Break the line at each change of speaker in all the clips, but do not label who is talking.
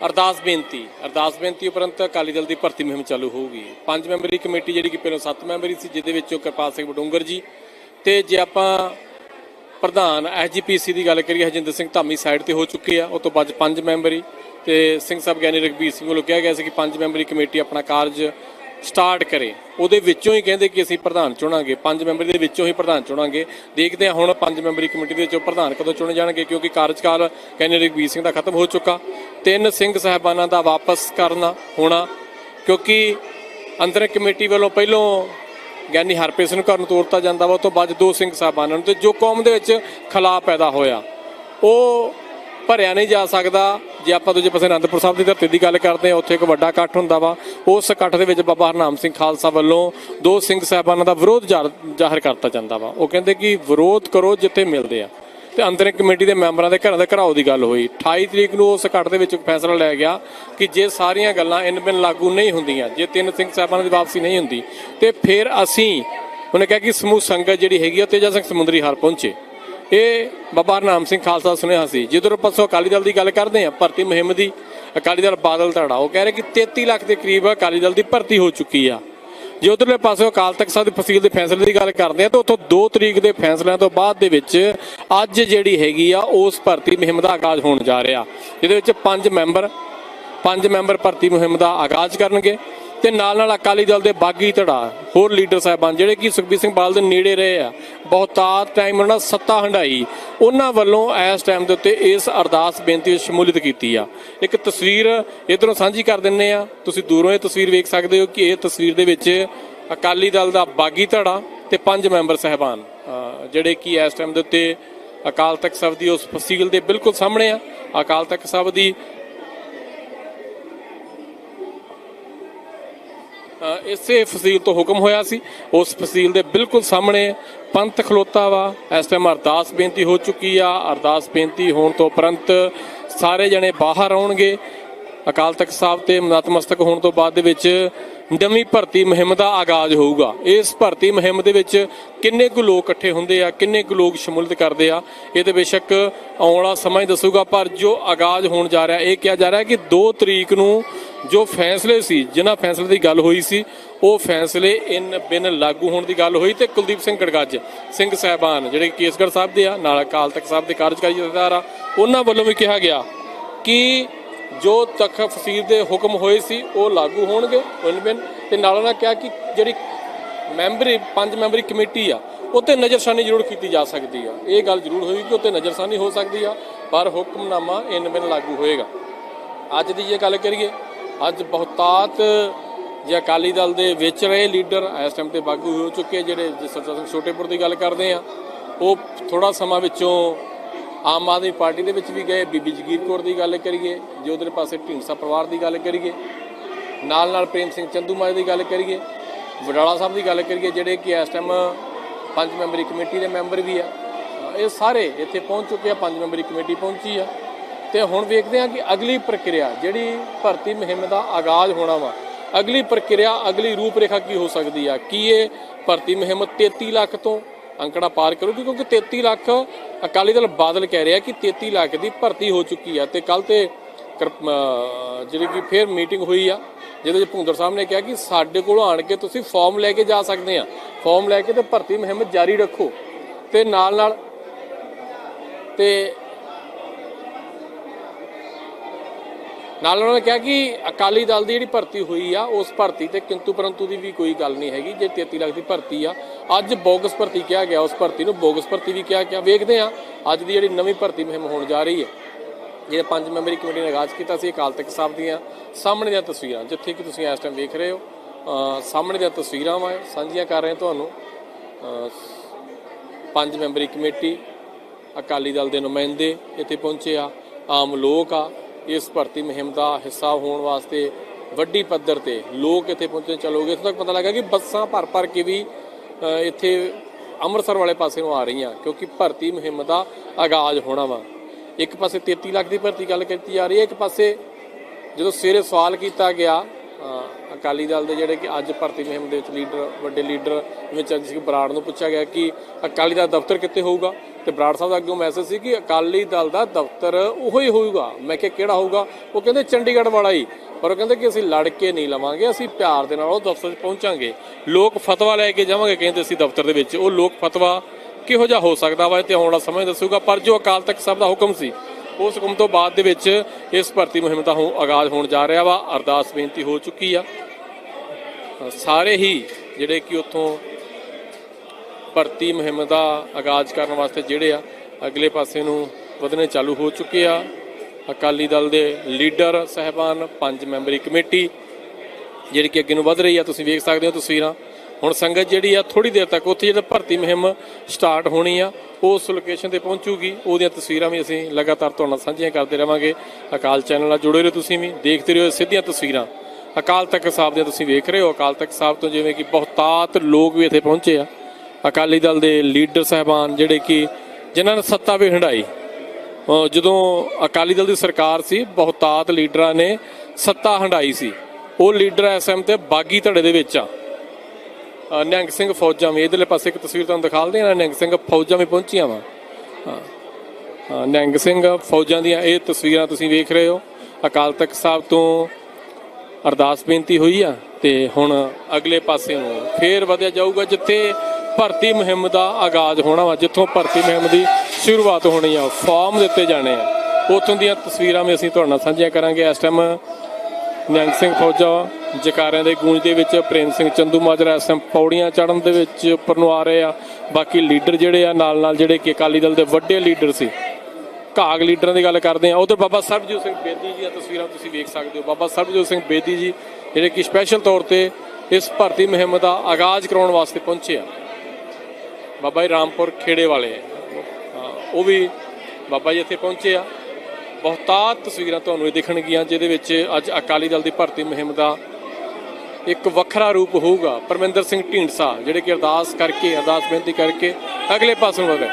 ਅਰਦਾਸ ਬੇਨਤੀ ਅਰਦਾਸ ਬੇਨਤੀ ਉਪਰੰਤ ਅਕਾਲੀ ਦਲ ਦੀ ਭਰਤੀ ਮੁਹਿੰਮ ਚਾਲੂ ਹੋਊਗੀ। ਪੰਜ ਮੈਂਬਰੀ ਕਮੇਟੀ ਜਿਹੜੀ ਕਿ ਪਹਿਲਾਂ ਸੱਤ ਮੈਂਬਰੀ ਸੀ, ਜਿਹਦੇ ਵਿੱਚੋਂ ਕਿਰਪਾਲ ਸਿੰਘ ਬਡੂੰਗਰ ਜੀ ਤੇ ਜੇ ਆਪਾਂ ਪ੍ਰਧਾਨ ਐਸਜੀਪੀਸੀ ਦੀ ਗੱਲ ਕਰੀਏ ਹਜਿੰਦਰ ਸਿੰਘ ਧਾਮੀ ਸਾਈਡ ਤੇ ਹੋ ਚੁੱਕੇ ਆ, ਉਹ ਤੋਂ ਬਾਅਦ ਪੰਜ ਮੈਂਬਰੀ ਤੇ ਸਿੰਘ ਸਾਹਿਬ ਗਿਆਨੀ ਰਘਬੀਰ ਸਿੰਘ ਵੱਲੋਂ ਕਿਹਾ ਗਿਆ ਸੀ ਕਿ ਪੰਜ ਮੈਂਬਰੀ ਕਮੇਟੀ ਆਪਣਾ ਕਾਰਜ ਸਟਾਰਟ ਕਰੇ। ਉਹਦੇ ਵਿੱਚੋਂ ਹੀ ਕਹਿੰਦੇ ਕਿ ਅਸੀਂ ਪ੍ਰਧਾਨ ਚੁਣਾਂਗੇ। ਪੰਜ ਮੈਂਬਰੀ ਦੇ ਵਿੱਚੋਂ ਹੀ ਪ੍ਰਧਾਨ ਚੁਣਾਂਗੇ। ਦੇਖਦੇ ਹਾਂ ਹੁਣ ਪੰਜ ਮੈਂਬਰੀ ਕਮੇਟੀ ਦੇ ਵਿੱਚੋਂ ਪ੍ਰਧਾਨ ਕਦੋਂ ਚੁਣੇ ਜਾਣਗੇ, ਕਿਉਂਕਿ ਕਾਰਜਕਾਲ ਗਿਆਨੀ ਰਘਬੀਰ ਸਿੰਘ ਦਾ ਖਤਮ ਹੋ ਚੁੱਕਾ। ਤਿੰਨ ਸਿੰਘ ਸਾਹਿਬਾਨਾਂ ਦਾ ਵਾਪਸ ਕਰਨਾ ਹੋਣਾ, ਕਿਉਂਕਿ ਅੰਦਰ ਕਮੇਟੀ ਵੱਲੋਂ ਪਹਿਲੋਂ ਗਿਆਨੀ ਹਰਪ੍ਰੀਤ ਸਿੰਘ ਨੂੰ ਘਰ ਨੂੰ ਤੋਰਤਾ ਜਾਂਦਾ ਵਾ ਉਹ ਤੋਂ ਬਾਅਦ ਦੋ ਸਿੰਘ ਸਾਹਿਬਾਨਾਂ ਨੂੰ, ਤੇ ਜੋ ਕੌਮ ਦੇ ਵਿੱਚ ਖਲਾ ਪੈਦਾ ਹੋਇਆ, ਉਹ ਭਰਿਆ ਨਹੀਂ ਜਾ ਸਕਦਾ। ਜੇ ਆਪਾਂ ਦੂਜੇ ਪਾਸੇ ਅਨੰਦਪੁਰ ਸਾਹਿਬ ਦੀ ਧਰਤੀ ਦੀ ਗੱਲ ਕਰਦੇ ਆ ਉੱਥੇ ਇੱਕ ਵੱਡਾ ਇਕੱਠ ਹੁੰਦਾ ਵਾ। ਉਸ ਇਕੱਠ ਦੇ ਵਿੱਚ ਬਾਬਾ ਹਰਨਾਮ ਸਿੰਘ ਖਾਲਸਾ ਵੱਲੋਂ ਦੋ ਸਿੰਘ ਸਾਹਿਬਾਨਾਂ ਦਾ ਵਿਰੋਧ ਜ਼ਾਹਰ ਜ਼ਾਹਰ ਕਰਤਾ ਜਾਂਦਾ ਵਾ। ਉਹ ਕਹਿੰਦੇ ਕਿ ਵਿਰੋਧ ਕਰੋ ਜਿੱਥੇ ਮਿਲਦੇ ਆ। ਤੇ ਅੰਦਰ ਕਮੇਟੀ ਦੇ ਮੈਂਬਰਾਂ ਦੇ ਘਰਾਂ ਦੇ ਘਰਾਓ ਦੀ ਗੱਲ ਹੋਈ। 28 ਤਰੀਕ ਨੂੰ ਉਸ ਇਕੱਠ ਦੇ ਵਿੱਚ ਇੱਕ ਫੈਸਲਾ ਲਿਆ ਗਿਆ ਕਿ ਜੇ ਸਾਰੀਆਂ ਗੱਲਾਂ ਇਨ ਬਿਨ ਲਾਗੂ ਨਹੀਂ ਹੁੰਦੀਆਂ, ਜੇ ਤਿੰਨ ਸਿੰਘ ਸਾਹਿਬਾਨਾਂ ਦੀ ਵਾਪਸੀ ਨਹੀਂ ਹੁੰਦੀ, ਤੇ ਫਿਰ ਅਸੀਂ, ਉਹਨੇ ਕਿਹਾ ਕਿ ਸਮੂਹ ਸੰਗਤ ਜਿਹੜੀ ਹੈਗੀ ਆ ਉਹ ਤੇਜਾ ਸਿੰਘ ਸਮੁੰਦਰੀ ਹਾਰ ਪਹੁੰਚੇ। ਇਹ ਬਾਬਾ ਨਾਮ ਸਿੰਘ ਖਾਲਸਾ ਸੁਨੇਹਾ ਸੀ। ਜਿੱਧਰ ਪਾਸੋਂ ਅਕਾਲੀ ਦਲ ਦੀ ਗੱਲ ਕਰਦੇ ਆ ਭਰਤੀ ਮੁਹਿੰਮ ਦੀ, ਅਕਾਲੀ ਦਲ ਬਾਦਲ ਧੜਾ ਉਹ ਕਹਿ ਰਹੇ ਕਿ 33 ਲੱਖ ਦੇ ਕਰੀਬ ਅਕਾਲੀ ਦਲ ਦੀ ਭਰਤੀ ਹੋ ਚੁੱਕੀ ਆ। ਜੇ ਉਧਰਲੇ ਪਾਸੇ ਅਕਾਲ ਤਖਤ ਸਾਹਿਬ ਦੀ ਫਸੀਲ ਦੇ ਫੈਸਲੇ ਦੀ ਗੱਲ ਕਰਦੇ ਆ ਤਾਂ ਉੱਥੋਂ 2 ਤਰੀਕ ਦੇ ਫੈਸਲਿਆਂ ਤੋਂ ਬਾਅਦ ਦੇ ਵਿੱਚ ਅੱਜ ਜਿਹੜੀ ਹੈਗੀ ਆ, ਉਸ ਭਰਤੀ ਮੁਹਿੰਮ ਦਾ ਆਗਾਜ਼ ਹੋਣ ਜਾ ਰਿਹਾ। ਜਿਹਦੇ ਵਿੱਚ ਪੰਜ ਮੈਂਬਰ ਪੰਜ ਮੈਂਬਰ ਭਰਤੀ ਮੁਹਿੰਮ ਦਾ ਆਗਾਜ਼ ਕਰਨਗੇ। ਤੇ ਨਾਲ ਨਾਲ ਅਕਾਲੀ ਦਲ ਦੇ ਬਾਗੀ ਧੜਾ, ਹੋਰ ਲੀਡਰ ਸਾਹਿਬਾਨ ਜਿਹੜੇ ਕਿ ਸੁਖਬੀਰ ਸਿੰਘ ਬਾਦਲ ਦੇ ਨੇੜੇ ਰਹੇ ਆ, ਬਹੁਤਾਤ ਟਾਈਮ ਉਹਨਾਂ ਸੱਤਾ ਹੰਡਾਈ, ਉਹਨਾਂ ਵੱਲੋਂ ਇਸ ਟਾਈਮ ਦੇ ਉੱਤੇ ਇਸ ਅਰਦਾਸ ਬੇਨਤੀ ਵਿੱਚ ਸ਼ਮੂਲੀਅਤ ਕੀਤੀ ਆ। ਇੱਕ ਤਸਵੀਰ ਇਧਰੋਂ ਸਾਂਝੀ ਕਰ ਦਿੰਨੇ ਆ, ਤੁਸੀਂ ਦੂਰੋਂ ਇਹ ਤਸਵੀਰ ਵੇਖ ਸਕਦੇ ਹੋ ਕਿ ਇਹ ਤਸਵੀਰ ਦੇ ਵਿੱਚ ਅਕਾਲੀ ਦਲ ਦਾ ਬਾਗੀ ਧੜਾ ਤੇ ਪੰਜ ਮੈਂਬਰ ਸਹਿਬਾਨ ਜਿਹੜੇ ਕਿ ਇਸ ਟਾਈਮ ਦੇ ਉੱਤੇ ਅਕਾਲ ਤਖਤ ਸਾਹਿਬ ਦੀ ਉਸ ਫਸੀਲ ਦੇ ਬਿਲਕੁਲ ਸਾਹਮਣੇ ਆ। ਅਕਾਲ ਤਖਤ ਸਾਹਿਬ ਦੀ ਇਸੇ ਫਸੀਲ ਤੋਂ ਹੁਕਮ ਹੋਇਆ ਸੀ। ਉਸ ਫਸੀਲ ਦੇ ਬਿਲਕੁਲ ਸਾਹਮਣੇ ਪੰਥ ਖਲੋਤਾ ਵਾ। ਇਸ ਟਾਈਮ ਅਰਦਾਸ ਬੇਨਤੀ ਹੋ ਚੁੱਕੀ ਆ। ਅਰਦਾਸ ਬੇਨਤੀ ਹੋਣ ਤੋਂ ਉਪਰੰਤ ਸਾਰੇ ਜਣੇ ਬਾਹਰ ਆਉਣਗੇ। ਅਕਾਲ ਤਖਤ ਸਾਹਿਬ ਤੇ ਨਤਮਸਤਕ ਹੋਣ ਤੋਂ ਬਾਅਦ ਦੇ ਵਿੱਚ ਨਵੀਂ ਭਰਤੀ ਮੁਹਿੰਮ ਦਾ ਆਗਾਜ਼ ਹੋਊਗਾ। ਇਸ ਭਰਤੀ ਮੁਹਿੰਮ ਦੇ ਵਿੱਚ ਕਿੰਨੇ ਕੁ ਲੋਕ ਇਕੱਠੇ ਹੁੰਦੇ ਆ, ਕਿੰਨੇ ਕੁ ਲੋਕ ਸ਼ਮੂਲਤ ਕਰਦੇ ਆ, ਇਹ ਤੇ ਬੇਸ਼ੱਕ ਆਉਣ ਵਾਲਾ ਸਮਾਂ ਹੀ ਦੱਸੂਗਾ। ਪਰ ਜੋ ਆਗਾਜ਼ ਹੋਣ ਜਾ ਰਿਹਾ, ਇਹ ਕਿਹਾ ਜਾ ਰਿਹਾ ਕਿ 2 ਤਰੀਕ ਨੂੰ ਜੋ ਫੈਸਲੇ ਸੀ, ਜਿਨ੍ਹਾਂ ਫੈਸਲੇ ਦੀ ਗੱਲ ਹੋਈ ਸੀ, ਉਹ ਫੈਸਲੇ ਇਨ ਬਿਨ ਲਾਗੂ ਹੋਣ ਦੀ ਗੱਲ ਹੋਈ ਤੇ ਕੁਲਦੀਪ ਸਿੰਘ ਗੜਗੱਜ ਸਿੰਘ ਸਾਹਿਬਾਨ ਜਿਹੜੇ ਕੇਸਗੜ੍ਹ ਸਾਹਿਬ ਦੇ ਆ, ਨਾਲ ਅਕਾਲ ਤਖਤ ਸਾਹਿਬ ਦੇ ਕਾਰਜਕਾਰੀ ਜਥੇਦਾਰ ਆ, ਉਹਨਾਂ ਵੱਲੋਂ ਵੀ ਕਿਹਾ ਗਿਆ ਕਿ ਜੋ ਤਖ਼ਤ ਫਸੀਰ ਦੇ ਹੁਕਮ ਹੋਏ ਸੀ, ਉਹ ਲਾਗੂ ਹੋਣਗੇ ਇਨ ਬਿਨ, ਤੇ ਨਾਲ ਉਹਨਾਂ ਕਿਹਾ ਕਿ ਜਿਹੜੀ ਮੈਂਬਰੀ, ਪੰਜ ਮੈਂਬਰੀ ਕਮੇਟੀ ਆ ਉੱਤੇ ਨਜ਼ਰਸਾਨੀ ਜ਼ਰੂਰ ਕੀਤੀ ਜਾ ਸਕਦੀ ਆ। ਇਹ ਗੱਲ ਜ਼ਰੂਰ ਹੋਈ ਕਿ ਉੱਤੇ ਨਜ਼ਰਸਾਨੀ ਹੋ ਸਕਦੀ ਆ, ਪਰ ਹੁਕਮਨਾਮਾ ਇਨ ਬਿਨ ਲਾਗੂ ਹੋਏਗਾ। ਅੱਜ ਦੀ ਜੇ ਗੱਲ ਕਰੀਏ ਅੱਜ ਬਹੁਤਾਤ ਜੇ ਅਕਾਲੀ ਦਲ ਦੇ ਵਿੱਚ ਰਹੇ ਲੀਡਰ ਇਸ ਟਾਈਮ ਤੇ ਬਾਗੂ ਹੋ ਚੁੱਕੇ ਜਿਹੜੇ ਜਿਸ ਸਰਜਾ ਸਿੰਘ ਛੋਟੇਪੁਰ ਦੀ ਗੱਲ ਕਰਦੇ ਆ, ਉਹ ਥੋੜਾ ਸਮਾਂ ਵਿੱਚੋਂ ਆਮ ਆਦਮੀ ਪਾਰਟੀ ਦੇ ਵਿੱਚ ਵੀ ਗਏ, ਬੀਬੀ ਜਗੀਰ ਕੌਰ ਦੀ ਗੱਲ ਕਰੀਏ, ਜੇ ਉਧਰ ਪਾਸੇ ਢੀਂਡਸਾ ਪਰਿਵਾਰ ਦੀ ਗੱਲ ਕਰੀਏ, ਨਾਲ ਨਾਲ ਪ੍ਰੇਮ ਸਿੰਘ ਚੰਦੂਮਾਜਰਾ ਦੀ ਗੱਲ ਕਰੀਏ, ਵਡਾਲਾ ਸਾਹਿਬ ਦੀ ਗੱਲ ਕਰੀਏ, ਜਿਹੜੇ ਕਿ ਇਸ ਟਾਈਮ ਪੰਜ ਮੈਂਬਰੀ ਕਮੇਟੀ ਦੇ ਮੈਂਬਰ ਵੀ ਆ, ਇਹ ਸਾਰੇ ਇੱਥੇ ਪਹੁੰਚ ਚੁੱਕੇ ਆ, ਪੰਜ ਮੈਂਬਰੀ ਕਮੇਟੀ ਪਹੁੰਚੀ ਆ। ਤੇ ਹੁਣ ਵੇਖਦੇ ਹਾਂ ਕਿ ਅਗਲੀ ਪ੍ਰਕਿਰਿਆ, ਜਿਹੜੀ ਭਰਤੀ ਮੁਹਿੰਮ ਦਾ ਆਗਾਜ਼ ਹੋਣਾ ਵਾ, ਅਗਲੀ ਪ੍ਰਕਿਰਿਆ, ਅਗਲੀ ਰੂਪਰੇਖਾ ਕੀ ਹੋ ਸਕਦੀ ਆ? ਕੀ ਇਹ ਭਰਤੀ ਮੁਹਿੰਮ 33 ਲੱਖ ਤੋਂ ਅੰਕੜਾ ਪਾਰ ਕਰੂਗੀ? ਕਿਉਂਕਿ 33 ਲੱਖ ਅਕਾਲੀ ਦਲ ਬਾਦਲ ਕਹਿ ਰਿਹਾ ਕਿ 33 ਲੱਖ ਦੀ ਭਰਤੀ ਹੋ ਚੁੱਕੀ ਆ ਤੇ ਕੱਲ ਤੇ ਕਿਰਪ- ਜਿਹੜੀ ਕਿ ਫੇਰ ਮੀਟਿੰਗ ਹੋਈ ਆ, ਜਿਹਦੇ ਵਿੱਚ ਭੁੰਦਰ ਸਾਹਿਬ ਨੇ ਕਿਹਾ ਕਿ ਸਾਡੇ ਕੋਲ ਆਣ ਕੇ ਤੁਸੀਂ ਫਾਰਮ ਲੈ ਕੇ ਜਾ ਸਕਦੇ ਆ। ਫਾਰਮ ਲੈ ਕੇ ਤੇ ਭਰਤੀ ਮੁਹਿੰਮ ਜਾਰੀ ਰੱਖੋ। ਤੇ ਨਾਲ ਨਾਲ ਤੇ ਨਾਲ ਉਹਨਾਂ ਨੇ ਕਿਹਾ ਕਿ ਅਕਾਲੀ ਦਲ ਦੀ ਜਿਹੜੀ ਭਰਤੀ ਹੋਈ ਆ, ਉਸ ਭਰਤੀ ਤੇ ਕਿੰਤੂ ਪਰੰਤੂ ਦੀ ਵੀ ਕੋਈ ਗੱਲ ਨਹੀਂ ਹੈਗੀ, ਜੇ 33 ਲੱਖ ਦੀ ਭਰਤੀ ਆ। ਅੱਜ ਬੋਗਸ ਭਰਤੀ ਕਿਹਾ ਗਿਆ, ਉਸ ਭਰਤੀ ਨੂੰ ਬੋਗਸ ਭਰਤੀ ਵੀ ਕਿਹਾ ਗਿਆ। ਵੇਖਦੇ ਆ ਅੱਜ ਦੀ ਜਿਹੜੀ ਨਵੀਂ ਭਰਤੀ ਮੁਹਿੰਮ ਹੋਣ ਜਾ ਰਹੀ ਹੈ। ਜਿਹੜੇ ਪੰਜ ਮੈਂਬਰੀ ਕਮੇਟੀ ਨੇ ਆਗਾਜ਼ ਕੀਤਾ ਸੀ, ਅਕਾਲ ਤਖਤ ਸਾਹਿਬ ਦੀਆਂ ਸਾਹਮਣੇ ਦੀਆਂ ਤਸਵੀਰਾਂ। ਜਿੱਥੇ ਕਿ ਤੁਸੀਂ ਇਸ ਟਾਈਮ ਵੇਖ ਰਹੇ ਹੋ ਸਾਹਮਣੇ ਦੀਆਂ ਤਸਵੀਰਾਂ ਵਾ ਸਾਂਝੀਆਂ ਕਰ ਰਹੇ ਤੁਹਾਨੂੰ। ਪੰਜ ਮੈਂਬਰੀ ਕਮੇਟੀ ਅਕਾਲੀ ਦਲ ਦੇ ਨੁਮਾਇੰਦੇ ਇੱਥੇ ਪਹੁੰਚੇ ਆ। ਆਮ ਲੋਕ ਆ। ਇਸ ਭਰਤੀ ਮੁਹਿੰਮ ਦਾ ਹਿੱਸਾ ਹੋਣ ਵਾਸਤੇ ਵੱਡੀ ਪੱਧਰ ਤੇ ਲੋਕ ਇੱਥੇ ਪਹੁੰਚੇ ਚਲੋਗੇ ਇੱਥੋਂ ਤੱਕ ਪਤਾ ਲੱਗਾ ਕਿ ਬੱਸਾਂ ਭਰ ਭਰ ਕੇ ਵੀ ਇੱਥੇ ਅੰਮ੍ਰਿਤਸਰ ਵਾਲੇ ਪਾਸੇ ਨੂੰ ਆ ਰਹੀਆਂ, ਕਿਉਂਕਿ ਭਰਤੀ ਮੁਹਿੰਮ ਦਾ ਆਗਾਜ਼ ਹੋਣਾ ਵਾ। ਇੱਕ ਪਾਸੇ 33 ਲੱਖ ਦੀ ਭਰਤੀ ਗੱਲ ਕੀਤੀ ਜਾ ਰਹੀ ਹੈ, ਇੱਕ ਪਾਸੇ ਜਦੋਂ ਸਵੇਰੇ ਸਵਾਲ ਕੀਤਾ ਗਿਆ ਅਕਾਲੀ ਦਲ ਦੇ ਜਿਹੜੇ ਕਿ ਅੱਜ ਭਰਤੀ ਮੁਹਿੰਮ ਦੇ ਵਿੱਚ ਲੀਡਰ, ਵੱਡੇ ਲੀਡਰ ਵਿੱਚ ਅੱਜ ਬਰਾੜ ਨੂੰ ਪੁੱਛਿਆ ਗਿਆ ਕਿ ਅਕਾਲੀ ਦਲ ਦਫ਼ਤਰ ਕਿੱਥੇ ਹੋਊਗਾ? ਤੇ ਬਰਾੜ ਸਾਹਿਬ ਦਾ ਅੱਗੇ ਮੈਸੇਜ ਸੀ ਕਿ ਅਕਾਲੀ ਦਲ ਦਾ ਦਫ਼ਤਰ ਉਹੀ ਹੋਊਗਾ। ਮੈਂ ਕਿਹਾ, ਕਿਹੜਾ ਹੋਊਗਾ? ਉਹ ਕਹਿੰਦੇ ਚੰਡੀਗੜ੍ਹ ਵਾਲਾ ਹੀ। ਪਰ ਉਹ ਕਹਿੰਦੇ ਕਿ ਅਸੀਂ ਲੜ ਕੇ ਨਹੀਂ ਲਵਾਂਗੇ, ਅਸੀਂ ਪਿਆਰ ਦੇ ਨਾਲ ਉਹ ਦਫ਼ਤਰ 'ਚ ਪਹੁੰਚਾਂਗੇ। ਲੋਕ ਫਤਵਾ ਲੈ ਕੇ ਜਾਵਾਂਗੇ, ਕਹਿੰਦੇ ਅਸੀਂ ਦਫ਼ਤਰ ਦੇ ਵਿੱਚ। ਉਹ ਲੋਕ ਫਤਵਾ ਕਿਹੋ ਜਿਹਾ ਹੋ ਸਕਦਾ ਵਾ ਇਹ ਤੇ ਆਉਣ ਵਾਲਾ ਸਮਾਂ ਦੱਸੂਗਾ। ਪਰ ਜੋ ਅਕਾਲ ਤਖਤ ਸਾਹਿਬ ਦਾ ਹੁਕਮ ਸੀ ਉਸ ਹੁਕਮ ਤੋਂ ਬਾਅਦ ਦੇ ਵਿੱਚ ਇਸ ਭਰਤੀ ਮੁਹਿੰਮ ਦਾ ਹੁਣ ਆਗਾਜ਼ ਹੋਣ ਜਾ ਰਿਹਾ ਵਾ। ਅਰਦਾਸ ਬੇਨਤੀ ਹੋ ਚੁੱਕੀ ਆ। ਸਾਰੇ ਹੀ ਜਿਹੜੇ ਕਿ ਉੱਥੋਂ ਭਰਤੀ ਮੁਹਿੰਮ ਦਾ ਆਗਾਜ਼ ਕਰਨ ਵਾਸਤੇ ਜਿਹੜੇ ਆ, ਅਗਲੇ ਪਾਸੇ ਨੂੰ ਵਧਣੇ ਚਾਲੂ ਹੋ ਚੁੱਕੇ ਆ। ਅਕਾਲੀ ਦਲ ਦੇ ਲੀਡਰ ਸਹਿਬਾਨ, ਪੰਜ ਮੈਂਬਰੀ ਕਮੇਟੀ, ਜਿਹੜੀ ਕਿ ਅੱਗੇ ਨੂੰ ਵਧ ਰਹੀ ਆ। ਤੁਸੀਂ ਵੇਖ ਸਕਦੇ ਹੋ ਤਸਵੀਰਾਂ। ਹੁਣ ਸੰਗਤ ਜਿਹੜੀ ਆ ਥੋੜੀ ਦੇਰ ਤੱਕ ਉੱਥੇ ਜਿਹੜਾ ਭਰਤੀ ਮੁਹਿੰਮ ਸਟਾਰਟ ਹੋਣੀ ਆ, ਉਸ ਲੋਕੇਸ਼ਨ ਤੇ ਪਹੁੰਚੂਗੀ, ਉਹਦੀਆਂ ਤਸਵੀਰਾਂ ਵੀ ਅਸੀਂ ਲਗਾਤਾਰ ਤੁਹਾਡੇ ਨਾਲ ਸਾਂਝੀਆਂ ਕਰਦੇ ਰਵਾਂਗੇ। ਅਕਾਲ ਚੈਨਲ ਨਾਲ ਜੁੜੇ ਰਹੋ ਤੁਸੀਂ ਵੀ, ਦੇਖਦੇ ਰਹੋ ਸਿੱਧੀਆਂ ਤਸਵੀਰਾਂ। ਅਕਾਲ ਤਖਤ ਸਾਹਿਬ ਦੀਆਂ ਤੁਸੀਂ ਵੇਖ ਰਹੇ ਹੋ, ਅਕਾਲ ਤਖਤ ਸਾਹਿਬ ਤੋਂ ਜਿਵੇਂ ਕਿ ਬਹੁਤਾਤ ਲੋਕ ਵੀ ਇੱਥੇ ਪਹੁੰਚੇ ਆ। ਅਕਾਲੀ ਦਲ ਦੇ ਲੀਡਰ ਸਹਿਬਾਨ ਜਿਹੜੇ ਕਿ ਜਿਨ੍ਹਾਂ ਨੇ ਸੱਤਾ ਵੀ ਹੰਡਾਈ ਜਦੋਂ ਅਕਾਲੀ ਦਲ ਦੀ ਸਰਕਾਰ ਸੀ, ਬਹੁਤਾਤ ਲੀਡਰਾਂ ਨੇ ਸੱਤਾ ਹੰਡਾਈ ਸੀ। ਉਹ ਲੀਡਰ ਐਸਐਮ ਤੇ ਬਾਗੀ ਧੜੇ ਦੇ ਵਿੱਚ ਆ। ਨਿਹੰਗ ਸਿੰਘ ਫੌਜਾਂ ਵੀ, ਇਧਰਲੇ ਪਾਸੇ ਇੱਕ ਤਸਵੀਰ ਤੁਹਾਨੂੰ ਦਿਖਾਲਦੇ ਆ ਨਿਹੰਗ ਸਿੰਘ ਫੌਜਾਂ ਵੀ ਪਹੁੰਚੀਆਂ ਵਾ। ਹਾਂ। ਨਿਹੰਗ ਸਿੰਘ ਫੌਜਾਂ ਦੀਆਂ ਇਹ ਤਸਵੀਰਾਂ ਤੁਸੀਂ ਵੇਖ ਰਹੇ ਹੋ। ਅਕਾਲ ਤਖਤ ਸਾਹਿਬ ਤੋਂ ਅਰਦਾਸ ਬੇਨਤੀ ਹੋਈ ਆ ਤੇ ਹੁਣ ਅਗਲੇ ਪਾਸੇ ਨੂੰ ਫੇਰ ਵਧਿਆ ਜਾਊਗਾ, ਜਿੱਥੇ ਭਰਤੀ ਮੁਹਿੰਮ ਦਾ ਆਗਾਜ਼ ਹੋਣਾ ਵਾ, ਜਿੱਥੋਂ ਭਰਤੀ ਮੁਹਿੰਮ ਦੀ ਸ਼ੁਰੂਆਤ ਹੋਣੀ ਆ ਫਾਰਮ ਦਿੱਤੇ ਜਾਣੇ ਆ। ਉਥੋਂ ਦੀਆਂ ਤਸਵੀਰਾਂ ਵੀ ਅਸੀਂ ਤੁਹਾਡੇ ਨਾਲ ਸਾਂਝੀਆਂ ਕਰਾਂਗੇ। ਇਸ ਟਾਈਮ ਨਿਹੰਗ ਸਿੰਘ ਫੌਜਾ ਜਕਾਰਿਆਂ ਦੇ ਗੂੰਜ ਦੇ ਵਿੱਚ ਪ੍ਰੇਮ ਸਿੰਘ ਚੰਦੂ ਮਾਜਰਾ ਇਸ ਟਾਈਮ ਪੌੜੀਆਂ ਚੜਨ ਦੇ ਵਿੱਚ ਉੱਪਰ ਨੂੰ ਆ ਰਹੇ ਆ। ਬਾਕੀ ਲੀਡਰ ਜਿਹੜੇ ਆ ਨਾਲ ਨਾਲ ਜਿਹੜੇ ਕਿ ਅਕਾਲੀ ਦਲ ਦੇ ਵੱਡੇ ਲੀਡਰ ਸੀ ਘਾਗ ਲੀਡਰਾਂ ਦੀ ਗੱਲ ਕਰਦੇ ਆ। ਉਧਰ ਬਾਬਾ ਸਰਬਜੋਤ ਸਿੰਘ ਬੇਦੀ ਜੀ ਦੀਆਂ ਤਸਵੀਰਾਂ ਤੁਸੀਂ ਵੇਖ ਸਕਦੇ ਹੋ। ਬਾਬਾ ਸਰਬਜੋਤ ਸਿੰਘ ਬੇਦੀ ਜੀ ਜਿਹੜੇ ਕਿ ਸਪੈਸ਼ਲ ਤੌਰ ਤੇ ਇਸ ਭਰਤੀ ਮੁਹਿੰਮ ਦਾ ਆਗਾਜ਼ ਕਰਾਉਣ ਵਾਸਤੇ ਪਹੁੰਚੇ ਆ। ਬਾਬਾ ਜੀ ਰਾਮਪੁਰ ਖੇੜੇ ਵਾਲੇ ਹਾਂ, ਉਹ ਵੀ ਬਾਬਾ ਜੀ ਇੱਥੇ ਪਹੁੰਚੇ ਆ। ਬਹੁਤਾਤ ਤਸਵੀਰਾਂ ਤੁਹਾਨੂੰ ਇਹ ਦਿਖਣਗੀਆਂ, ਜਿਹਦੇ ਵਿੱਚ ਅੱਜ ਅਕਾਲੀ ਦਲ ਦੀ ਭਰਤੀ ਮੁਹਿੰਮ ਦਾ ਇੱਕ ਵੱਖਰਾ ਰੂਪ ਹੋਊਗਾ। ਪਰਮਿੰਦਰ ਸਿੰਘ ਢੀਂਡਸਾ, ਜਿਹੜੇ ਕਿ ਅਰਦਾਸ ਕਰਕੇ, ਅਰਦਾਸ ਬੇਨਤੀ ਕਰਕੇ ਅਗਲੇ ਪਾਸੇ ਨੂੰ ਵਧੇ।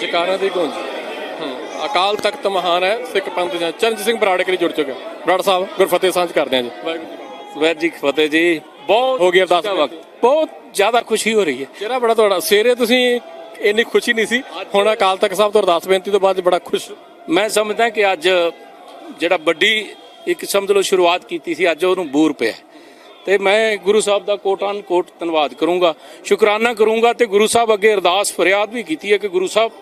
ਜਕਾਰਾਂ ਦੀ ਗੂੰਜ। ਹੂੰ, ਅਕਾਲ ਤਖਤ ਮਹਾਨ ਹੈ ਸਿੱਖ ਪੰਥ ਜਾਂ ਚਰਨਜੀਤ ਸਿੰਘ ਬਰਾੜ ਕਰੀ ਜੁੜ ਚੁੱਕਾ। ਬਰਾੜ ਸਾਹਿਬ, ਗੁਰਫਤਿਹ ਸਾਂਝ ਕਰਦੇ ਹਾਂ ਜੀ। ਵਾਹਿਗੁਰੂ
ਵੈਰ ਜੀ ਫਤਿਹ ਜੀ। ਬਹੁਤ
ਹੋ ਅਰਦਾਸ
ਅੱਛਾ ਵਕਤ। ਬਹੁਤ ਜ਼ਿਆਦਾ ਖੁਸ਼ੀ ਹੋ ਰਹੀ ਹੈ।
ਚਿਹਰਾ ਬੜਾ ਤੁਹਾਡਾ ਸਵੇਰੇ ਤੁਸੀਂ ਇੰਨੀ ਖੁਸ਼ੀ ਨਹੀਂ ਸੀ। ਹੁਣ ਅਕਾਲ ਤਖਤ ਸਾਹਿਬ ਤੋਂ ਅਰਦਾਸ ਬੇਨਤੀ ਤੋਂ ਬਾਅਦ ਬੜਾ ਖੁਸ਼
ਮੈਂ ਸਮਝਦਾ ਕਿ ਅੱਜ ਜਿਹੜਾ ਵੱਡੀ ਇੱਕ ਸਮਝ ਲਓ ਸ਼ੁਰੂਆਤ ਕੀਤੀ ਸੀ ਅੱਜ ਉਹਨੂੰ ਬੂਰ ਪਿਆ ਤੇ ਮੈਂ ਗੁਰੂ ਸਾਹਿਬ ਦਾ ਕੋਟਾਨ ਕੋਟ ਧੰਨਵਾਦ ਕਰੂੰਗਾ। ਸ਼ੁਕਰਾਨਾ ਕਰੂੰਗਾ ਤੇ ਗੁਰੂ ਸਾਹਿਬ ਅੱਗੇ ਅਰਦਾਸ ਫਰਿਆਦ ਵੀ ਕੀਤੀ ਹੈ ਕਿ ਗੁਰੂ ਸਾਹਿਬ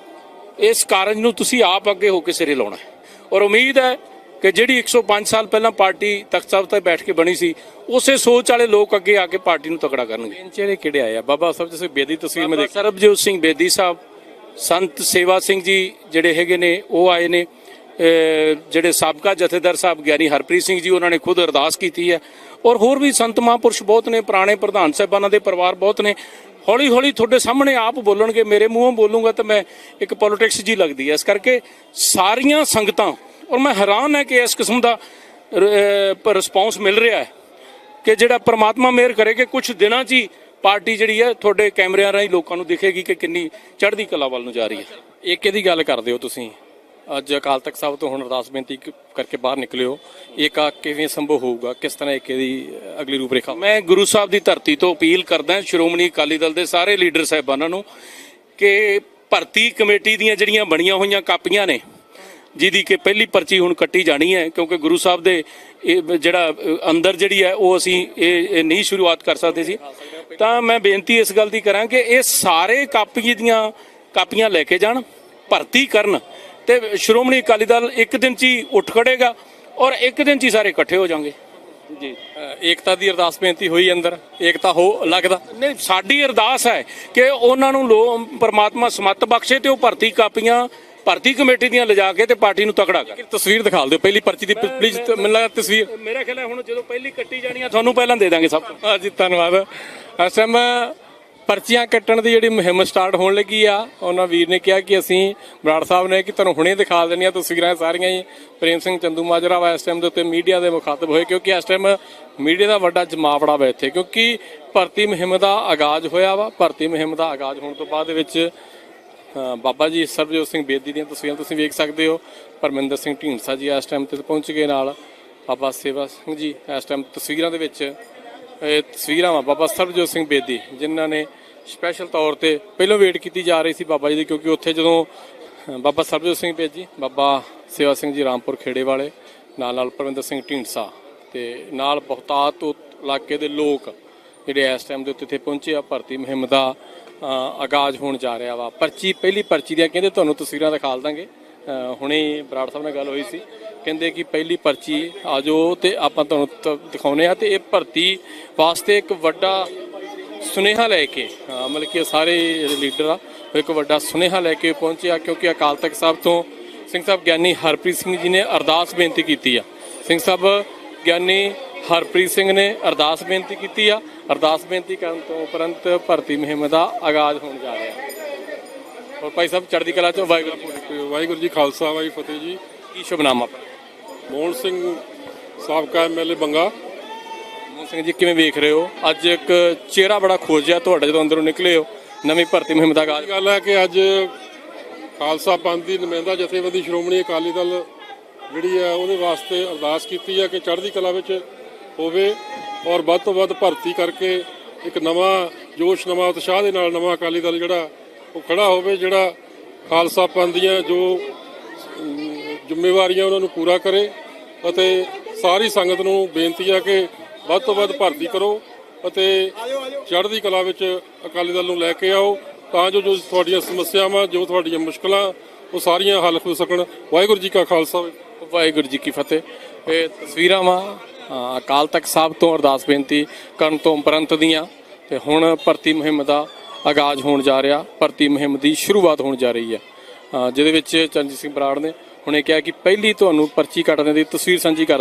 ਇਸ ਕਾਰਜ ਨੂੰ ਤੁਸੀਂ ਆਪ ਅੱਗੇ ਹੋ ਕੇ ਸਿਰੇ ਲਾਉਣਾ ਹੈ। ਔਰ ਉਮੀਦ ਹੈ ਕਿ ਜਿਹੜੀ 105 ਸਾਲ ਪਹਿਲਾਂ ਪਾਰਟੀ ਤਖਤ ਸਾਹਿਬ ਤੇ ਬੈਠ ਕੇ ਬਣੀ ਸੀ ਉਸੇ ਸੋਚ ਵਾਲੇ ਲੋਕ ਅੱਗੇ ਆ ਕੇ ਪਾਰਟੀ ਨੂੰ ਤਕੜਾ ਕਰਨਗੇ।
ਚਿਹਰੇ ਕਿਹੜੇ ਆਏ ਆ? ਬਾਬਾ ਸਾਹਿਬ ਜਿਸ ਬੇਦੀ ਤਸਵੀਰ ਮੈਂ ਦੇਖ
ਸਰਬਜੋਤ ਸਿੰਘ ਬੇਦੀ ਸਾਹਿਬ ਸੰਤ ਸੇਵਾ ਸਿੰਘ ਜੀ ਜਿਹੜੇ ਹੈਗੇ ਨੇ ਉਹ ਆਏ ਨੇ। ਜਿਹੜੇ ਸਾਬਕਾ ਜਥੇਦਾਰ ਸਾਹਿਬ ਗਿਆਨੀ ਹਰਪ੍ਰੀਤ ਸਿੰਘ ਜੀ ਉਹਨਾਂ ਨੇ ਖੁਦ ਅਰਦਾਸ ਕੀਤੀ ਹੈ। ਔਰ ਹੋਰ ਵੀ ਸੰਤ ਮਹਾਂਪੁਰਸ਼ ਬਹੁਤ ਨੇ ਪੁਰਾਣੇ ਪ੍ਰਧਾਨ ਸਾਹਿਬਾਨਾਂ ਦੇ ਪਰਿਵਾਰ ਬਹੁਤ ਨੇ। ਹੌਲੀ ਹੌਲੀ ਤੁਹਾਡੇ ਸਾਹਮਣੇ ਆਪ ਬੋਲਣਗੇ ਮੇਰੇ ਮੂੰਹੋਂ ਬੋਲੂੰਗਾ ਤਾਂ ਮੈਂ ਇੱਕ ਪੋਲਿਟਿਕਸ ਜੀ ਲੱਗਦੀ ਹੈ। ਇਸ ਕਰਕੇ ਸਾਰੀਆਂ ਸੰਗਤਾਂ ਔਰ ਮੈਂ ਹੈਰਾਨ ਹੈ ਕਿ ਇਸ ਕਿਸਮ ਦਾ ਰਿਸਪੌਂਸ ਮਿਲ ਰਿਹਾ ਹੈ ਕਿ ਜਿਹੜਾ ਪ੍ਰਮਾਤਮਾ ਮਿਹਰ ਕਰੇ ਕਿ ਕੁਝ ਦਿਨਾਂ 'ਚ ਹੀ ਪਾਰਟੀ ਜਿਹੜੀ ਹੈ ਤੁਹਾਡੇ ਕੈਮਰਿਆਂ ਰਾਹੀਂ ਲੋਕਾਂ ਨੂੰ ਦਿਖੇਗੀ ਕਿ ਕਿੰਨੀ ਚੜ੍ਹਦੀ ਕਲਾ ਵੱਲ ਨੂੰ ਜਾ ਰਹੀ ਹੈ।
ਏਕੇ ਦੀ ਗੱਲ ਕਰਦੇ ਹੋ ਤੁਸੀਂ। ਅੱਜ ਅਕਾਲ ਤਖਤ ਸਾਹਿਬ ਤੋਂ ਹੁਣ ਅਰਦਾਸ ਬੇਨਤੀ ਕ- ਕਰਕੇ ਬਾਹਰ ਨਿਕਲਿਓ। ਏਕਾ ਕਿਵੇਂ ਸੰਭਵ ਹੋਊਗਾ? ਕਿਸ ਤਰ੍ਹਾਂ ਏਕੇ ਦੀ ਅਗਲੀ ਰੂਪਰੇਖਾ?
ਮੈਂ ਗੁਰੂ ਸਾਹਿਬ ਦੀ ਧਰਤੀ ਤੋਂ ਅਪੀਲ ਕਰਦਾ ਸ਼੍ਰੋਮਣੀ ਅਕਾਲੀ ਦਲ ਦੇ ਸਾਰੇ ਲੀਡਰ ਸਾਹਿਬਾਨਾਂ ਨੂੰ ਕਿ ਭਰਤੀ ਕਮੇਟੀ ਦੀਆਂ ਜਿਹੜੀਆਂ ਬਣੀਆਂ ਹੋਈਆਂ ਕਾਪੀਆਂ ਨੇ ਜਿਹਦੀ ਕਿ ਪਹਿਲੀ ਪਰਚੀ ਹੁਣ ਕੱਟੀ ਜਾਣੀ ਹੈ ਕਿਉਂਕਿ ਗੁਰੂ ਸਾਹਿਬ ਦੇ ਜਿਹੜਾ ਅੰਦਰ ਜਿਹੜੀ ਹੈ ਉਹ ਅਸੀਂ ਇਹ ਨਹੀਂ ਸ਼ੁਰੂਆਤ ਕਰ ਸਕਦੇ ਸੀ। ਤਾਂ ਮੈਂ ਬੇਨਤੀ ਇਸ ਗੱਲ ਦੀ ਕਰਾਂ ਕਿ ਇਹ ਸਾਰੇ ਕਾਪੀ ਦੀਆਂ ਕਾਪੀਆਂ ਲੈ ਕੇ ਜਾਣ ਭਰਤੀ ਕਰਨ ਤੇ ਸ਼੍ਰੋਮਣੀ ਅਕਾਲੀ ਦਲ ਇੱਕ ਦਿਨ 'ਚ ਹੀ ਉੱਠ ਖੜੇਗਾ ਔਰ ਇੱਕ ਦਿਨ 'ਚ ਹੀ ਸਾਰੇ ਇਕੱਠੇ ਹੋ ਜਾਣਗੇ। ਜੀ।
ਏਕਤਾ ਦੀ ਅਰਦਾਸ ਬੇਨਤੀ ਹੋਈ ਅੰਦਰ ਏਕਤਾ ਹੋ ਲੱਗਦਾ।
ਨਹੀਂ ਸਾਡੀ ਅਰਦਾਸ ਹੈ ਕਿ ਉਹਨਾਂ ਨੂੰ ਲੋ ਪਰਮਾਤਮਾ ਸਮੱਤ ਬਖਸ਼ੇ ਤੇ ਉਹ ਭਰਤੀ ਕਾਪੀਆਂ ਭਰਤੀ ਕਮੇਟੀ ਦੀਆਂ ਲਿਜਾ ਕੇ ਤੇ ਪਾਰਟੀ ਨੂੰ ਤਕੜਾ ਕਰ।
ਤਸਵੀਰ ਦਿਖਾ ਦਿਓ ਪਹਿਲੀ ਪਰਚੀ ਦੀ ਪਲੀਜ਼ ਮੈਨੂੰ ਲੱਗਾ ਤਸਵੀਰ
ਮੇਰਾ ਖਿਆਲ ਹੈ ਹੁਣ ਜਦੋਂ ਪਹਿਲੀ ਕੱਟੀ ਜਾਣੀ ਆ ਤੁਹਾਨੂੰ ਪਹਿਲਾਂ ਦੇ ਦਾਂਗੇ ਸਭ
ਹਾਂਜੀ ਧੰਨਵਾਦ। ਅਸਮ ਪਰਚੀਆਂ ਕੱਟਣ ਦੀ ਜਿਹੜੀ ਮੁਹਿੰਮ ਸਟਾਰਟ ਹੋਣ ਲੱਗੀ ਆ ਉਹਨਾਂ ਵੀਰ ਨੇ ਕਿਹਾ ਕਿ ਅਸੀਂ ਬਰਾੜ ਸਾਹਿਬ ਨੇ ਕਿ ਤੁਹਾਨੂੰ ਹੁਣੇ ਦਿਖਾ ਦੇਣੀਆਂ ਤਸਵੀਰਾਂ ਸਾਰੀਆਂ ਹੀ। ਪ੍ਰੇਮ ਸਿੰਘ ਚੰਦੂ ਮਾਜਰਾ ਵਾ ਇਸ ਟਾਈਮ ਦੇ ਉੱਤੇ ਮੀਡੀਆ ਦੇ ਮੁਖਾਤਬ ਹੋਏ ਕਿਉਂਕਿ ਇਸ ਟਾਈਮ ਮੀਡੀਆ ਦਾ ਵੱਡਾ ਜਮਾਵੜਾ ਵਾ ਇੱਥੇ ਕਿਉਂਕਿ ਭਰਤੀ ਮੁਹਿੰਮ ਦਾ ਆਗਾਜ਼ ਹੋਇਆ ਵਾ ਭਰਤੀ ਮੁਹਿੰਮ ਦਾ ਆਗਾਜ਼ ਹੋਣ ਤੋਂ ਬਾਅਦ ਵਿੱਚ ਬਾਬਾ ਜੀ ਸਰਬਜੋਤ ਸਿੰਘ ਬੇਦੀ ਦੀਆਂ ਤਸਵੀਰਾਂ ਤੁਸੀਂ ਵੇਖ ਸਕਦੇ ਹੋ। ਪਰਮਿੰਦਰ ਸਿੰਘ ਢੀਂਡਸਾ ਜੀ ਇਸ ਟਾਈਮ ਤੇ ਪਹੁੰਚ ਗਏ ਨਾਲ। ਬਾਬਾ ਸੇਵਾ ਸਿੰਘ ਜੀ ਇਸ ਟਾਈਮ ਤਸਵੀਰਾਂ ਦੇ ਵਿੱਚ, ਇਹ ਤਸਵੀਰਾਂ ਵਾ ਬਾਬਾ ਸਰਬਜੋਤ ਸਿੰਘ ਬੇਦੀ, ਜਿਨ੍ਹਾਂ ਨੇ ਸਪੈਸ਼ਲ ਤੌਰ ਤੇ ਪਹਿਲਾਂ ਵੇਟ ਕੀਤੀ ਜਾ ਰਹੀ ਸੀ ਬਾਬਾ ਜੀ ਦੀ, ਕਿਉਂਕਿ ਉੱਥੇ ਜਦੋਂ ਬਾਬਾ ਸਰਬਜੋਤ ਸਿੰਘ ਬੇਦੀ, ਬਾਬਾ ਸੇਵਾ ਸਿੰਘ ਜੀ ਰਾਮਪੁਰ ਖੇੜੇ ਵਾਲੇ, ਨਾਲ ਨਾਲ ਪਰਮਿੰਦਰ ਸਿੰਘ ਢੀਂਡਸਾ ਤੇ ਨਾਲ ਬਹੁਤਾਤ ਉਹ ਇਲਾਕੇ ਦੇ ਲੋਕ ਜਿਹੜੇ ਇਸ ਟਾਈਮ ਦੇ ਉੱਤੇ ਇੱਥੇ ਪਹੁੰਚੇ ਆ, ਭਰਤੀ ਮੁਹਿੰਮ ਦਾ ਆਗਾਜ਼ ਹੋਣ ਜਾ ਰਿਹਾ ਵਾ। ਪਰਚੀ, ਪਹਿਲੀ ਪਰਚੀ ਦੀਆਂ ਕਹਿੰਦੇ ਤੁਹਾਨੂੰ ਤਸਵੀਰਾਂ ਦਿਖਾਲ ਦਾਂਗੇ। ਹੁਣੇ ਬਰਾੜ ਸਾਹਿਬ ਨਾਲ ਗੱਲ ਹੋਈ ਸੀ। ਕਹਿੰਦੇ ਕਿ ਪਹਿਲੀ ਪਰਚੀ ਆਜੋ ਤੇ ਆਪਾਂ ਤੁਹਾਨੂੰ ਤ- ਦਿਖਾਉਨੇ ਆ ਤੇ ਇਹ ਭਰਤੀ ਵਾਸਤੇ ਇੱਕ ਵੱਡਾ ਸੁਨੇਹਾ ਲੈ ਕੇ ਮਤਲਬ ਕਿ ਸਾਰੇ ਲੀਡਰ ਆ ਇੱਕ ਵੱਡਾ ਸੁਨੇਹਾ ਲੈ ਕੇ ਪਹੁੰਚਿਆ ਕਿਉਂਕਿ ਅਕਾਲ ਤਖਤ ਸਾਹਿਬ ਤੋਂ ਸਿੰਘ ਸਾਹਿਬ ਗਿਆਨੀ ਹਰਪ੍ਰੀਤ ਸਿੰਘ ਜੀ ਨੇ ਅਰਦਾਸ ਬੇਨਤੀ ਕੀਤੀ ਆ। ਸਿੰਘ ਸਾਹਿਬ ਗਿਆਨੀ ਹਰਪ੍ਰੀਤ ਸਿੰਘ ਨੇ ਅਰਦਾਸ ਬੇਨਤੀ ਕੀਤੀ ਆ। ਅਰਦਾਸ ਬੇਨਤੀ ਕਰਨ ਤੋਂ ਉਪਰੰਤ ਭਰਤੀ ਮੁਹਿੰਮ ਦਾ ਆਗਾਜ਼ ਹੋਣ ਜਾ ਰਿਹਾ। ਹੋਰ ਭਾਈ ਸਾਹਿਬ ਚੜ੍ਹਦੀ ਕਲਾ ਚ ਵਾਹਿਗੁਰੂ
ਵਾਹਿਗੁਰੂ ਜੀ ਖਾਲਸਾ ਵਾਹਿਗੁਰੂ ਫਤਿਹ ਜੀ।
ਕੀ ਸ਼ੁਭਨਾਮਾ
ਮੋਹਨ ਸਿੰਘ ਸਾਬਕਾ ਐਮਐਲਏ ਬੰਗਾ।
ਮੋਹਨ ਸਿੰਘ ਜੀ ਕਿਵੇਂ ਵੇਖ ਰਹੇ ਹੋ? ਅੱਜ ਇੱਕ ਚਿਹਰਾ ਬੜਾ ਖੋਜਿਆ ਤੁਹਾਡਾ ਜਦੋਂ ਅੰਦਰੋਂ ਨਿਕਲੇ ਹੋ ਨਵੀਂ ਭਰਤੀ ਮੁਹਿੰਮ ਦਾ ਆਗਾਜ਼।
ਗੱਲ ਹੈ ਕਿ ਅੱਜ ਖਾਲਸਾ ਪੰਥ ਦੀ ਨੁਮਾਇੰਦਾ ਜਥੇਬੰਦੀ ਸ਼੍ਰੋਮਣੀ ਅਕਾਲੀ ਦਲ ਜਿਹੜੀ ਹੈ ਉਹਦੇ ਵਾਸਤੇ ਅਰਦਾਸ ਕੀਤੀ ਹੈ ਕਿ ਚੜ੍ਹਦੀ ਕਲਾ ਵਿੱਚ ਹੋਵੇ ਔਰ ਵੱਧ ਤੋਂ ਵੱਧ ਭਰਤੀ ਕਰਕੇ ਇੱਕ ਨਵਾਂ ਜੋਸ਼, ਨਵਾਂ ਉਤਸ਼ਾਹ ਦੇ ਨਾਲ ਨਵਾਂ ਅਕਾਲੀ ਦਲ ਜਿਹੜਾ ਉਹ ਖੜਾ ਹੋਵੇ, ਜਿਹੜਾ ਖਾਲਸਾ ਪੰਥ ਦੀਆਂ ਜੋ ਜ਼ਿੰਮੇਵਾਰੀਆਂ ਉਹਨਾਂ ਨੂੰ ਪੂਰਾ ਕਰੇ ਅਤੇ ਸਾਰੀ ਸੰਗਤ ਨੂੰ ਬੇਨਤੀ ਆ ਕਿ ਵੱਧ ਤੋਂ ਵੱਧ ਭਰਤੀ ਕਰੋ ਅਤੇ ਚੜ੍ਹਦੀ ਕਲਾ ਵਿੱਚ ਅਕਾਲੀ ਦਲ ਨੂੰ ਲੈ ਕੇ ਆਓ ਤਾਂ ਜੋ ਜੋ ਤੁਹਾਡੀਆਂ ਸਮੱਸਿਆਵਾਂ, ਜੋ ਤੁਹਾਡੀਆਂ ਮੁਸ਼ਕਲਾਂ ਉਹ ਸਾਰੀਆਂ ਹੱਲ ਹੋ ਸਕਣ। ਵਾਹਿਗੁਰੂ ਜੀ ਕਾ ਖਾਲਸਾ।
ਵਾਹਿਗੁਰੂ ਜੀ ਕੀ ਫਤਿਹ। ਇਹ ਤਸਵੀਰਾਂ ਵਾ ਅਕਾਲ ਤਖਤ ਸਾਹਿਬ ਤੋਂ ਅਰਦਾਸ ਬੇਨਤੀ ਕਰਨ ਤੋਂ ਉਪਰੰਤ ਦੀਆਂ ਤੇ ਹੁਣ ਭਰਤੀ ਮੁਹਿੰਮ ਦਾ ਆਗਾਜ਼ ਹੋਣ ਜਾ ਰਿਹਾ। ਭਰਤੀ ਮੁਹਿੰਮ ਦੀ ਸ਼ੁਰੂਆਤ ਹੋਣ ਜਾ ਰਹੀ ਹੈ। ਜਿਹਦੇ ਵਿੱਚ ਚਰਨਜੀਤ ਸਿੰਘ ਬਰਾੜ ਨੇ ਹੁਣੇ ਕਿਹਾ ਕਿ ਪਹਿਲੀ ਤੁਹਾਨੂੰ ਪਰਚੀ ਕੱਟਣ ਦੀ ਤਸਵੀਰ ਸਾਂਝੀ ਕਰ